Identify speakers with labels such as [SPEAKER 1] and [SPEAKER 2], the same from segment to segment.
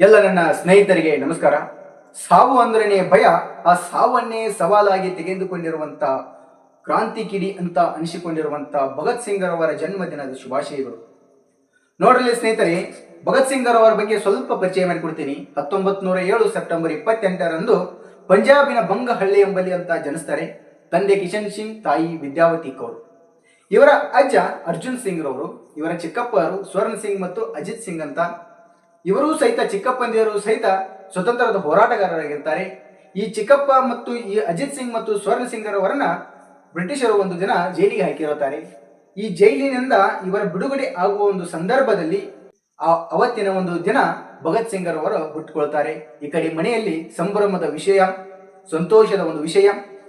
[SPEAKER 1] ಎಲ್ಲ ನನ್ನ ಸ್ನೇಹಿತರಿಗೆ ನಮಸ್ಕಾರ. ಸಾವು ಅಂದ್ರೆ ಭಯ, ಆ ಸಾವನ್ನೇ ಸವಾಲಾಗಿ ತೆಗೆದುಕೊಂಡಿರುವಂತ ಕ್ರಾಂತಿ ಕಿಡಿ ಅಂತ ಅನಿಸಿಕೊಂಡಿರುವಂತ ಭಗತ್ ಸಿಂಗ್ ಅವರ ಜನ್ಮದಿನದ ಶುಭಾಶಯಗಳು. ನೋಡ್ರಲ್ಲಿ ಸ್ನೇಹಿತರೆ, ಭಗತ್ ಸಿಂಗ್ ಅವರ ಬಗ್ಗೆ ಸ್ವಲ್ಪ ಪರಿಚಯ ಮಾಡಿಕೊಡ್ತೀನಿ. ಹತ್ತೊಂಬತ್ ನೂರ ಏಳು ಸೆಪ್ಟೆಂಬರ್ ಇಪ್ಪತ್ತೆಂಟರಂದು ಪಂಜಾಬಿನ ಬಂಗಹಳ್ಳಿ ಎಂಬಲ್ಲಿ ಅಂತ ಜನಿಸ್ತಾರೆ ತಂದೆ ಕಿಶನ್ ಸಿಂಗ್, ತಾಯಿ ವಿದ್ಯಾವತಿ ಕೌರ್. ಇವರ ಅಜ್ಜ ಅರ್ಜುನ್ ಸಿಂಗ್ ರವರು ಇವರ ಚಿಕ್ಕಪ್ಪರು ಸ್ವರ್ಣ ಸಿಂಗ್ ಮತ್ತು ಅಜಿತ್ ಸಿಂಗ್ ಅಂತ. ಇವರೂ ಸಹಿತ ಚಿಕ್ಕಪ್ಪಂದಿಯರು ಸಹಿತ ಸ್ವತಂತ್ರದ ಹೋರಾಟಗಾರರಾಗಿರ್ತಾರೆ. ಈ ಚಿಕ್ಕಪ್ಪ ಮತ್ತು ಈ ಅಜಿತ್ ಸಿಂಗ್ ಮತ್ತು ಸ್ವರ್ಣ ಸಿಂಗ್ ರವರನ್ನ ಬ್ರಿಟಿಷರು ಒಂದು ದಿನ ಜೈಲಿಗೆ ಹಾಕಿರುತ್ತಾರೆ. ಈ ಜೈಲಿನಿಂದ ಇವರ ಬಿಡುಗಡೆ ಆಗುವ ಒಂದು ಸಂದರ್ಭದಲ್ಲಿ ಆ ಅವತ್ತಿನ ಒಂದು ದಿನ ಭಗತ್ ಸಿಂಗ್ ರವರು ಹುಟ್ಟುಕೊಳ್ತಾರೆ ಈ ಕಡೆ ಮನೆಯಲ್ಲಿ ಸಂಭ್ರಮದ ವಿಷಯ, ಸಂತೋಷದ ಒಂದು ವಿಷಯ.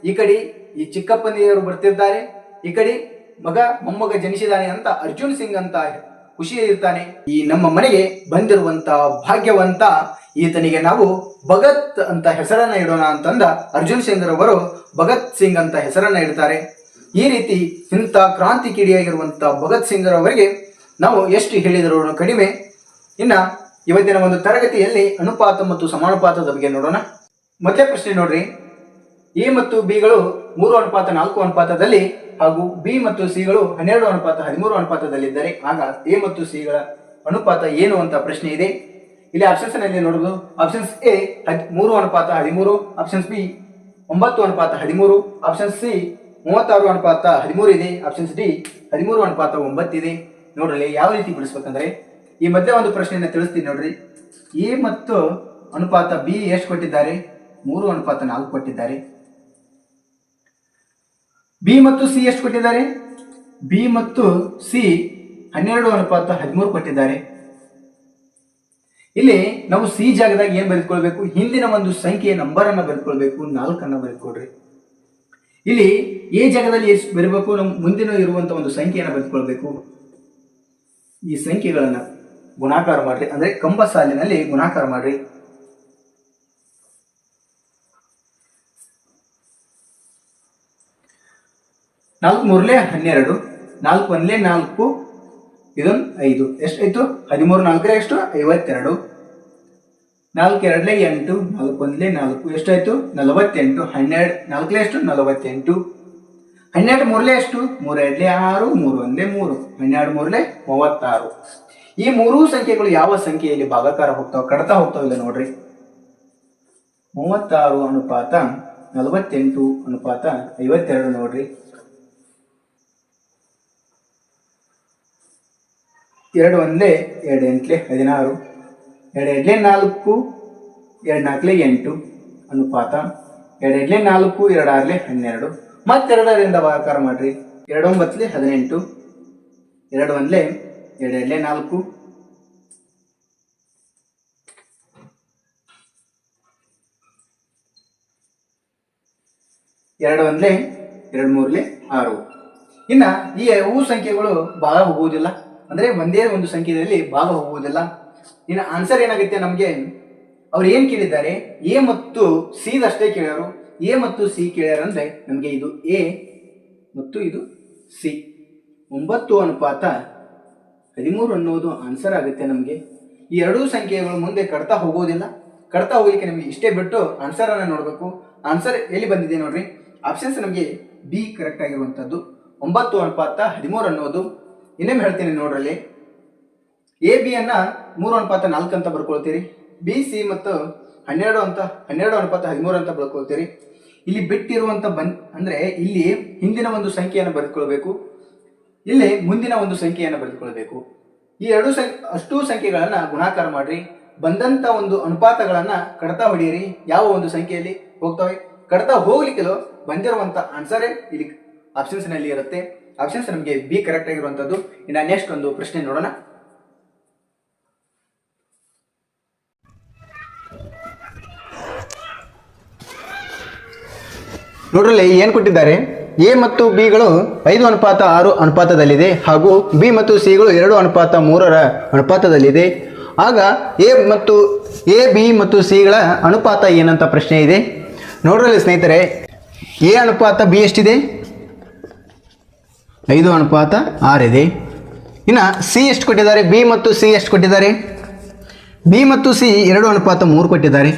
[SPEAKER 1] ಈ ಕಡೆ ಈ ಚಿಕ್ಕಪ್ಪಂದಿಯವರು ಬರ್ತಿದ್ದಾರೆ. ಈ ಕಡೆ ಮಗ ಮೊಮ್ಮಗ ಜನಿಸಿದಾನೆ ಅಂತ ಅರ್ಜುನ್ ಸಿಂಗ್ ಅಂತ ಖುಷಿ ಇರ್ತಾನೆ ಈ ನಮ್ಮ ಮನೆಗೆ ಬಂದಿರುವಂತ ಭಾಗ್ಯವಂತ ಈತನಿಗೆ ನಾವು ಭಗತ್ ಅಂತ ಹೆಸರನ್ನ ಇಡೋಣ ಅಂತಂದ ಅರ್ಜುನ್ ಸಿಂಗ್ ರವರು ಭಗತ್ ಸಿಂಗ್ ಅಂತ ಹೆಸರನ್ನ ಇಡ್ತಾರೆ. ಈ ರೀತಿ ಇಂಥ ಕ್ರಾಂತಿ ಕಿಡಿಯಾಗಿರುವಂತ ಭಗತ್ ಸಿಂಗ್ ರವರಿಗೆ ನಾವು ಎಷ್ಟು ಹೇಳಿದರೂ ಕಡಿಮೆ. ಇನ್ನ ಇವತ್ತಿನ ಒಂದು ತರಗತಿಯಲ್ಲಿ ಅನುಪಾತ ಮತ್ತು ಸಮಾನುಪಾತದ ಬಗ್ಗೆ ನೋಡೋಣ. ಮತ್ತೆ ಪ್ರಶ್ನೆ ನೋಡ್ರಿ. ಎ ಮತ್ತು ಬಿಗಳು ಮೂರು ಅನುಪಾತ, ನಾಲ್ಕು ಅನುಪಾತದಲ್ಲಿ ಹಾಗೂ ಬಿ ಮತ್ತು ಸಿಗಳು ಹನ್ನೆರಡು ಅನುಪಾತ, ಹದಿಮೂರು ಅನುಪಾತದಲ್ಲಿದ್ದರೆ ಆಗ ಎ ಮತ್ತು ಸಿಗಳ ಅನುಪಾತ ಏನು ಅಂತ ಪ್ರಶ್ನೆ ಇದೆ. ಇಲ್ಲಿ ಆಪ್ಷನ್ಸ್ನಲ್ಲಿ ನೋಡುದು ಆಪ್ಷನ್ಸ್ ಎ ಮೂರು ಅನುಪಾತ, ಹದಿಮೂರು. ಆಪ್ಷನ್ಸ್ ಬಿ ಒಂಬತ್ತು ಅನುಪಾತ, ಹದಿಮೂರು. ಆಪ್ಷನ್ ಸಿ ಮೂವತ್ತಾರು ಅನುಪಾತ, ಹದಿಮೂರು ಇದೆ. ಆಪ್ಷನ್ಸ್ ಡಿ ಹದಿಮೂರು ಅನುಪಾತ ಒಂಬತ್ತಿದೆ ನೋಡ್ರಿ ಯಾವ ರೀತಿ ಬಿಡಿಸ್ಬೇಕಂದ್ರೆ ಈ ಮಧ್ಯೆ ಒಂದು ಪ್ರಶ್ನೆಯನ್ನು ತಿಳಿಸ್ತೀನಿ ನೋಡ್ರಿ. ಎ ಮತ್ತು ಅನುಪಾತ ಬಿ ಎಷ್ಟು ಕೊಟ್ಟಿದ್ದಾರೆ? ಮೂರು ಅನುಪಾತ, ನಾಲ್ಕು ಕೊಟ್ಟಿದ್ದಾರೆ. ಬಿ ಮತ್ತು ಸಿ ಎಷ್ಟು ಕೊಟ್ಟಿದ್ದಾರೆ? ಬಿ ಮತ್ತು ಸಿ ಹನ್ನೆರಡು ಅನುಪಾತ ಹದಿಮೂರು ಕೊಟ್ಟಿದ್ದಾರೆ. ಇಲ್ಲಿ ನಾವು ಸಿ ಜಾಗದಾಗ ಏನ್ ಬರೆದುಕೊಳ್ಬೇಕು? ಹಿಂದಿನ ಒಂದು ಸಂಖ್ಯೆಯ ನಂಬರ್ ಅನ್ನ ಬರೆದುಕೊಳ್ಬೇಕು, ನಾಲ್ಕನ್ನ ಬರೆದುಕೊಳ್ರಿ. ಇಲ್ಲಿ ಎ ಜಾಗದಲ್ಲಿ ಎಷ್ಟು ಬರಬೇಕು? ನಮ್ಮ ಮುಂದಿನ ಇರುವಂತ ಒಂದು ಸಂಖ್ಯೆಯನ್ನು ಬರೆದುಕೊಳ್ಬೇಕು. ಈ ಸಂಖ್ಯೆಗಳನ್ನ ಗುಣಾಕಾರ ಮಾಡ್ರಿ. ಅಂದ್ರೆ ಕಂಬ ಸಾಲಿನಲ್ಲಿ ಗುಣಾಕಾರ ಮಾಡ್ರಿ. ನಾಲ್ಕು ಮೂರಲೆ ಹನ್ನೆರಡು, ನಾಲ್ಕು ಒಂದ್ಲೆ ನಾಲ್ಕು, ಇದೊಂದು ಐದು. ಎಷ್ಟಾಯ್ತು? ಹದಿಮೂರು ನಾಲ್ಕರೆ ಎಷ್ಟು? ಐವತ್ತೆರಡು. ನಾಲ್ಕು ಎರಡಲೆ ಎಂಟು, ನಾಲ್ಕು ಒಂದ್ಲೆ ನಾಲ್ಕು. ಎಷ್ಟಾಯ್ತು? ನಲವತ್ತೆಂಟು. ಹನ್ನೆರಡು, ನಾಲ್ಕಲೆ ಎಷ್ಟು? ನಲವತ್ತೆಂಟು. ಹನ್ನೆರಡು ಮೂರಲೆ ಎಷ್ಟು? ಮೂರು ಎರಡಲೆ ಆರು, ಮೂರು ಒಂದೇ ಮೂರು. ಹನ್ನೆರಡು ಮೂರಲೆ ಮೂವತ್ತಾರು. ಈ ಮೂರೂ ಸಂಖ್ಯೆಗಳು ಯಾವ ಸಂಖ್ಯೆಯಲ್ಲಿ ಭಾಗಾಕಾರ ಹೋಗ್ತಾವ, ಕಡ್ತಾ ಹೋಗ್ತಾವಿಲ್ಲ ನೋಡ್ರಿ. ಮೂವತ್ತಾರು ಅನುಪಾತ ನಲವತ್ತೆಂಟು ಅನುಪಾತ ಐವತ್ತೆರಡು ನೋಡ್ರಿ. ಎರಡು ಒಂದೇ, ಎರಡು ಎಂಟ್ಲೆ, ಹದಿನಾರು. ಎರಡು ಎರಡ್ಲೆ ನಾಲ್ಕು, ಎರಡು ನಾಲ್ಕಲೆ ಎಂಟು, ಅನುಪಾತ. ಎರಡು ಎರಡ್ಲೆ ನಾಲ್ಕು, ಎರಡು ಆರ್ಲೆ ಹನ್ನೆರಡು. ಮತ್ತೆರಡರಿಂದ ಭಾಗಾಕಾರ ಮಾಡ್ರಿ. ಎರಡು ಒಂಬತ್ತಲೆ ಹದಿನೆಂಟು. ಎರಡು ಒಂದ್ಲೆ, ಎರಡು ಎರಡ್ಲೆ ನಾಲ್ಕು. ಎರಡು ಒಂದ್ಲೆ, ಎರಡು ಮೂರಲೆ ಆರು. ಇನ್ನ ಈ ಹೂ ಸಂಖ್ಯೆಗಳು ಭಾಳ ಹೋಗುವುದಿಲ್ಲ. ಅಂದ್ರೆ ಒಂದೇ ಒಂದು ಸಂಖ್ಯೆಯಲ್ಲಿ ಭಾಗ ಹೋಗುವುದಿಲ್ಲ ಇನ್ನು ಆನ್ಸರ್ ಏನಾಗುತ್ತೆ ನಮಗೆ? ಅವ್ರು ಏನ್ ಕೇಳಿದ್ದಾರೆ? ಎ ಮತ್ತು ಸಿ ಅಷ್ಟೇ ಕೇಳ್ಯಾರು. ಎ ಮತ್ತು ಸಿ ಕೇಳ್ಯಾರ ಅಂದ್ರೆ ನಮಗೆ ಇದು ಎ ಮತ್ತು ಇದು ಸಿ ಒಂಬತ್ತು ಅನುಪಾತ ಹದಿಮೂರು ಅನ್ನೋದು ಆನ್ಸರ್ ಆಗುತ್ತೆ ನಮಗೆ. ಈ ಎರಡೂ ಸಂಖ್ಯೆಗಳು ಮುಂದೆ ಕಡ್ತಾ ಹೋಗೋದಿಲ್ಲ. ಕಡ್ತಾ ಹೋಗಲಿಕ್ಕೆ ನಮಗೆ ಇಷ್ಟೇ ಬಿಟ್ಟು ಆನ್ಸರ್ ಅನ್ನ ನೋಡಬೇಕು. ಆನ್ಸರ್ ಎಲ್ಲಿ ಬಂದಿದೆ ನೋಡ್ರಿ? ಆಪ್ಷನ್ಸ್ ನಮಗೆ ಬಿ ಕರೆಕ್ಟ್ ಆಗಿರುವಂಥದ್ದು ಒಂಬತ್ತು ಅನುಪಾತ ಹದಿಮೂರು ಅನ್ನೋದು ಇನ್ನೊಮ್ಮೆ ಹೇಳ್ತೀನಿ ನೋಡ್ರಲ್ಲಿ. ಎ ಬಿ ಅನ್ನ ಮೂರು ಅನುಪಾತ ನಾಲ್ಕು ಅಂತ ಬರ್ಕೊಳ್ತೀರಿ. ಬಿ ಸಿ ಮತ್ತು ಹನ್ನೆರಡು ಅಂತ, ಹನ್ನೆರಡು ಅನುಪಾತ ಹದಿಮೂರು ಅಂತ ಬರ್ಕೊಳ್ತೀರಿ. ಇಲ್ಲಿ ಬಿಟ್ಟಿರುವಂತ ಬನ್, ಅಂದ್ರೆ ಇಲ್ಲಿ ಹಿಂದಿನ ಒಂದು ಸಂಖ್ಯೆಯನ್ನು ಬರೆದುಕೊಳ್ಬೇಕು. ಇಲ್ಲಿ ಮುಂದಿನ ಒಂದು ಸಂಖ್ಯೆಯನ್ನು ಬರೆದುಕೊಳ್ಬೇಕು. ಈ ಎರಡು ಸಂಖ್ಯೆ ಅಷ್ಟು ಸಂಖ್ಯೆಗಳನ್ನ ಗುಣಾಕಾರ ಮಾಡ್ರಿ. ಬಂದಂತ ಒಂದು ಅನುಪಾತಗಳನ್ನ ಕಡತ ಹೊಡೆಯಿರಿ ಯಾವ ಒಂದು ಸಂಖ್ಯೆಯಲ್ಲಿ ಹೋಗ್ತವೆ? ಕಡತ ಹೋಗ್ಲಿಕ್ಕೆ ಬಂದಿರುವಂತ ಆನ್ಸರೇ ಇಲ್ಲಿ ಆಪ್ಷನ್ಸ್ನಲ್ಲಿ ಇರುತ್ತೆ. ಆಪ್ಷನ್ಸ್ ನಮಗೆ ಬಿ ಕರೆಕ್ಟ್ ಆಗಿರುವಂತದ್ದು. ಇನ್ನ ನೆಕ್ಸ್ಟ್ ಒಂದು ಪ್ರಶ್ನೆ ನೋಡೋಣ. ನೋಡ್ರಲ್ಲಿ ಏನು ಕೊಟ್ಟಿದ್ದಾರೆ? ಎ ಮತ್ತು ಬಿಗಳು ಐದು ಅನುಪಾತ, ಆರು ಅನುಪಾತದಲ್ಲಿದೆ ಹಾಗೂ ಬಿ ಮತ್ತು ಸಿಗಳು ಎರಡು ಅನುಪಾತ, ಮೂರರ ಅನುಪಾತದಲ್ಲಿದೆ. ಆಗ ಎ ಮತ್ತು ಎ ಬಿ ಮತ್ತು ಸಿಗಳ ಅನುಪಾತ ಏನಂತ ಪ್ರಶ್ನೆ ಇದೆ. ನೋಡ್ರಲ್ಲಿ ಸ್ನೇಹಿತರೆ ಎ ಅನುಪಾತ ಬಿ ಎಷ್ಟಿದೆ? ಐದು ಅನುಪಾತ ಆರಿದೆ. ಇನ್ನು ಸಿ ಎಷ್ಟು ಕೊಟ್ಟಿದ್ದಾರೆ? ಬಿ ಮತ್ತು ಸಿ ಎಷ್ಟು ಕೊಟ್ಟಿದ್ದಾರೆ? ಬಿ ಮತ್ತು ಸಿ ಎರಡು ಅನುಪಾತ ಮೂರು ಕೊಟ್ಟಿದ್ದಾರೆ.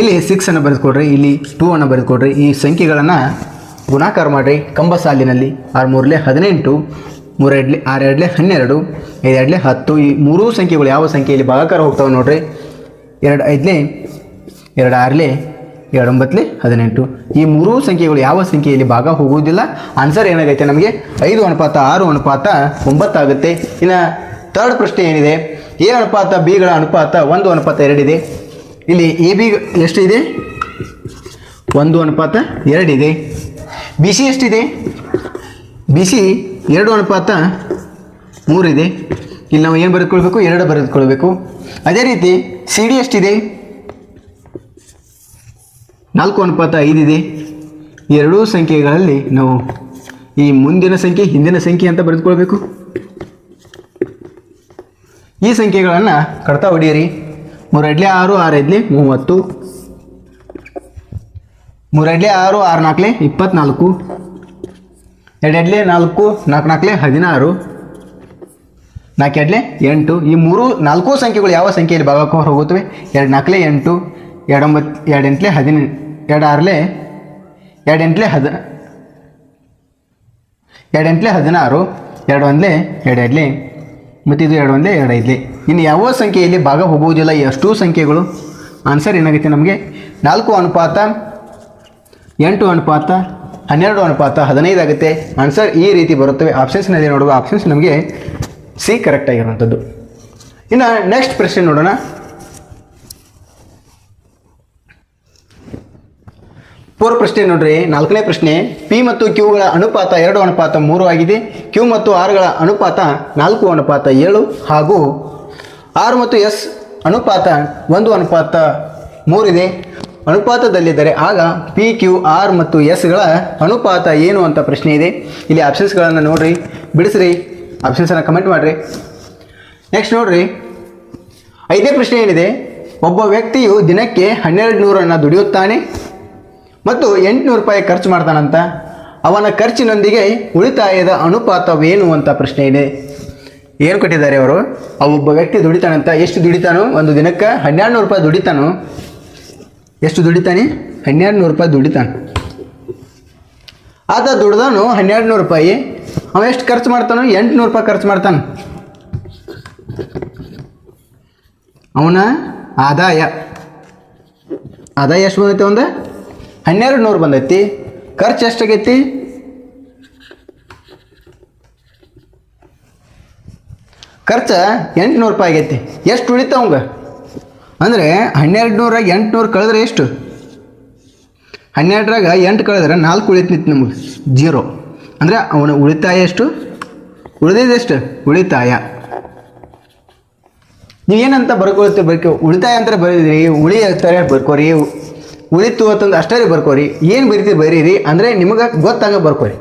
[SPEAKER 1] ಇಲ್ಲಿ ಸಿಕ್ಸನ್ನು ಬರೆದುಕೊಡ್ರಿ, ಇಲ್ಲಿ ಟೂ ಅನ್ನು ಬರೆದುಕೊಡ್ರಿ. ಈ ಸಂಖ್ಯೆಗಳನ್ನು ಗುಣಾಕಾರ ಮಾಡಿರಿ. ಕಂಬ ಸಾಲಿನಲ್ಲಿ ಆರು ಮೂರಲೆ ಹದಿನೆಂಟು ಮೂರು ಎರಡ್ಲೆ ಆರು ಎರಡ್ಲೆ ಹನ್ನೆರಡು ಐದು ಎರಡ್ಲೆ ಹತ್ತು. ಈ ಮೂರೂ ಸಂಖ್ಯೆಗಳು ಯಾವ ಸಂಖ್ಯೆಯಲ್ಲಿ ಭಾಗಾಕಾರ ಹೋಗ್ತಾವೆ ನೋಡ್ರಿ? ಎರಡು ಐದಲೇ ಎರಡು ಆರಲೆ ಎರಡು ಒಂಬತ್ತಲೆ ಹದಿನೆಂಟು. ಈ ಮೂರೂ ಸಂಖ್ಯೆಗಳು ಯಾವ ಸಂಖ್ಯೆಯಲ್ಲಿ ಭಾಗ ಹೋಗುವುದಿಲ್ಲ? ಆನ್ಸರ್ ಏನಾಗೈತೆ ನಮಗೆ? ಐದು ಅನುಪಾತ, ಆರು ಅನುಪಾತ, ಒಂಬತ್ತಾಗುತ್ತೆ. ಇನ್ನು ತರ್ಡ್ ಪ್ರಶ್ನೆ ಏನಿದೆ? ಎ ಅನುಪಾತ, ಬಿಗಳ ಅನುಪಾತ, ಒಂದು ಅನುಪಾತ ಎರಡಿದೆ ಇಲ್ಲಿ ಎ, ಬಿ ಎಷ್ಟಿದೆ ಒಂದು ಅನುಪಾತ ಎರಡಿದೆ ಬಿ, ಸಿ ಎಷ್ಟಿದೆ? ಬಿ, ಸಿ ಎರಡು ಅನುಪಾತ ಮೂರಿದೆ ಇಲ್ಲಿ ನಾವು ಏನು ಬರೆದುಕೊಳ್ಬೇಕು? ಎರಡು ಬರೆದುಕೊಳ್ಬೇಕು. ಅದೇ ರೀತಿ ಸಿ, ಡಿ ಎಷ್ಟಿದೆ? ನಾಲ್ಕು ಅನುಪಾತ ಐದಿದೆ. ಎರಡೂ ಸಂಖ್ಯೆಗಳಲ್ಲಿ ನಾವು ಈ ಮುಂದಿನ ಸಂಖ್ಯೆ, ಹಿಂದಿನ ಸಂಖ್ಯೆ ಅಂತ ಬರೆದುಕೊಳ್ಬೇಕು. ಈ ಸಂಖ್ಯೆಗಳನ್ನು ಕಡ್ತಾ ಹೊಡೆಯಿರಿ. ಮೂರಡ್ಲೆ ಆರು ಆರು ಐದ್ಲೆ ಮೂವತ್ತು. ಮೂರಡ್ಲೆ ಆರು ಆರು ನಾಲ್ಕಲೆ ಇಪ್ಪತ್ನಾಲ್ಕು. ಎರಡೆಡ್ಲೆ ನಾಲ್ಕು ನಾಲ್ಕು ನಾಲ್ಕಲೆ ಹದಿನಾರು. ನಾಲ್ಕೆಡ್ಲೆ ಎಂಟು. ಈ ಮೂರು, ನಾಲ್ಕು ಸಂಖ್ಯೆಗಳು ಯಾವ ಸಂಖ್ಯೆಯಲ್ಲಿ ಭಾಗಕ್ಕೆ ಹೋಗುತ್ತವೆ ಎರಡು ನಾಲ್ಕಲೆ ಎಂಟು ಎರಡೊಂಬತ್ತು ಎರಡೆಂಟಲೆ ಹದಿನೆಂಟು ಎರಡು ಆರಲೆ ಎರಡು ಎಂಟ್ಲೆ ಹದ ಎರಡು ಎಂಟ್ಲೆ ಹದಿನಾರು ಎರಡು ಒಂದ್ಲೆ ಎರಡು ಎರಡ್ಲೆ ಮತ್ತು ಇದು ಎರಡು ಒಂದೇ ಎರಡು ಐದ್ಲೆ ಇನ್ನು ಯಾವ ಸಂಖ್ಯೆಯಲ್ಲಿ ಭಾಗ ಹೋಗುವುದಿಲ್ಲ ಎಷ್ಟು ಸಂಖ್ಯೆಗಳು? ಆನ್ಸರ್ ಏನಾಗುತ್ತೆ ನಮಗೆ? ನಾಲ್ಕು ಅನುಪಾತ, ಎಂಟು ಅನುಪಾತ, ಹನ್ನೆರಡು ಅನುಪಾತ, ಹದಿನೈದು ಆಗುತ್ತೆ. ಆನ್ಸರ್ ಈ ರೀತಿ ಬರುತ್ತವೆ. ಆಪ್ಷನ್ಸ್ನಲ್ಲಿ ನೋಡುವ ಆಪ್ಷನ್ಸ್ ನಮಗೆ ಸಿ ಕರೆಕ್ಟ್ ಆಗಿರುವಂಥದ್ದು. ಇನ್ನು ನೆಕ್ಸ್ಟ್ ಪ್ರಶ್ನೆ ನೋಡೋಣ. ಪೂರ್ವ ಪ್ರಶ್ನೆ ನೋಡ್ರಿ, ನಾಲ್ಕನೇ ಪ್ರಶ್ನೆ ಪಿ ಮತ್ತು ಕ್ಯೂಗಳ ಅನುಪಾತ ಎರಡು, ಅನುಪಾತ ಮೂರು ಆಗಿದೆ. ಕ್ಯೂ ಮತ್ತು ಆರ್ಗಳ ಅನುಪಾತ ನಾಲ್ಕು, ಅನುಪಾತ ಏಳು ಹಾಗೂ ಆರ್ ಮತ್ತು ಎಸ್ ಅನುಪಾತ ಒಂದು, ಅನುಪಾತ ಮೂರಿದೆ ಅನುಪಾತದಲ್ಲಿದ್ದರೆ ಆಗ ಪಿ ಕ್ಯೂ ಆರ್ ಮತ್ತು ಎಸ್ಗಳ ಅನುಪಾತ ಏನು ಅಂತ ಪ್ರಶ್ನೆ ಇದೆ. ಇಲ್ಲಿ ಆಪ್ಷನ್ಸ್ಗಳನ್ನು ನೋಡ್ರಿ, ಬಿಡಿಸ್ರಿ ಆಪ್ಷನ್ಸನ್ನು ಕಮೆಂಟ್ ಮಾಡಿರಿ. ನೆಕ್ಸ್ಟ್ ನೋಡ್ರಿ ಐದೇ ಪ್ರಶ್ನೆ ಏನಿದೆ, ಒಬ್ಬ ವ್ಯಕ್ತಿಯು ದಿನಕ್ಕೆ ಹನ್ನೆರಡು ನೂರನ್ನು ದುಡಿಯುತ್ತಾನೆ. ಮತ್ತು ಎಂಟುನೂರು ರೂಪಾಯಿ ಖರ್ಚು ಮಾಡ್ತಾನಂತ. ಅವನ ಖರ್ಚಿನೊಂದಿಗೆ ಉಳಿತಾಯದ ಅನುಪಾತವೇನು ಅಂತ ಪ್ರಶ್ನೆ ಇದೆ. ಏನು ಕೊಟ್ಟಿದ್ದಾರೆ ಅವರು? ಆ ಒಬ್ಬ ವ್ಯಕ್ತಿ ದುಡಿತಾನಂತ. ಎಷ್ಟು ದುಡಿತಾನೋ? ಒಂದು ದಿನಕ್ಕೆ ಹನ್ನೆರಡು ನೂರು ರೂಪಾಯಿ ದುಡಿತಾನೋ? ಎಷ್ಟು ದುಡಿತಾನೆ? ಹನ್ನೆರಡು ನೂರು ರೂಪಾಯಿ ದುಡಿತಾನೆ. ಆತ ದುಡ್ದಾನು ಹನ್ನೆರಡು ನೂರು ರೂಪಾಯಿ. ಅವ ಎಷ್ಟು ಖರ್ಚು ಮಾಡ್ತಾನೋ? ಎಂಟುನೂರು ರೂಪಾಯಿ ಖರ್ಚು ಮಾಡ್ತಾನೆ. ಅವನ ಆದಾಯ. ಆದಾಯ ಎಷ್ಟು ಬಂದೈತೆ ಒಂದು ಹನ್ನೆರಡು ನೂರು ಬಂದೈತಿ. ಖರ್ಚು ಎಷ್ಟಾಗೈತಿ? ಖರ್ಚು ಎಂಟುನೂರು ರೂಪಾಯಿ ಆಗೈತಿ. ಎಷ್ಟು ಉಳಿತಾವಂಗ ಅಂದರೆ ಹನ್ನೆರಡು ನೂರಾಗ ಎಂಟುನೂರು ಕಳೆದ್ರೆ ಎಷ್ಟು? ಹನ್ನೆರಡರಾಗ ಎಂಟು ಕಳೆದ್ರೆ ನಾಲ್ಕು ಉಳಿತೈತಿ ನಮಗೆ. ಜೀರೋ. ಅಂದರೆ ಅವನ ಉಳಿತಾಯ ಎಷ್ಟು? ಉಳಿದಿದ್ದೆಷ್ಟು ಉಳಿತಾಯ. ನೀವೇನಂತ ಬರ್ಕೊಳ್ತೀವಿ ಬರ್ಕೊ ಉಳಿತಾಯ ಅಂತ ಬರೀ ಉಳಿ ಬರ್ಕೋರಿ. ಉಳಿತು ಅಂತಂದು ಅಷ್ಟೇ ಬರ್ಕೋರಿ. ಏನು ಬರೀತೀರಿ ಬರೀರಿ ಅಂದರೆ ನಿಮಗೆ ಗೊತ್ತಾಗ ಬರ್ಕೋರಿ.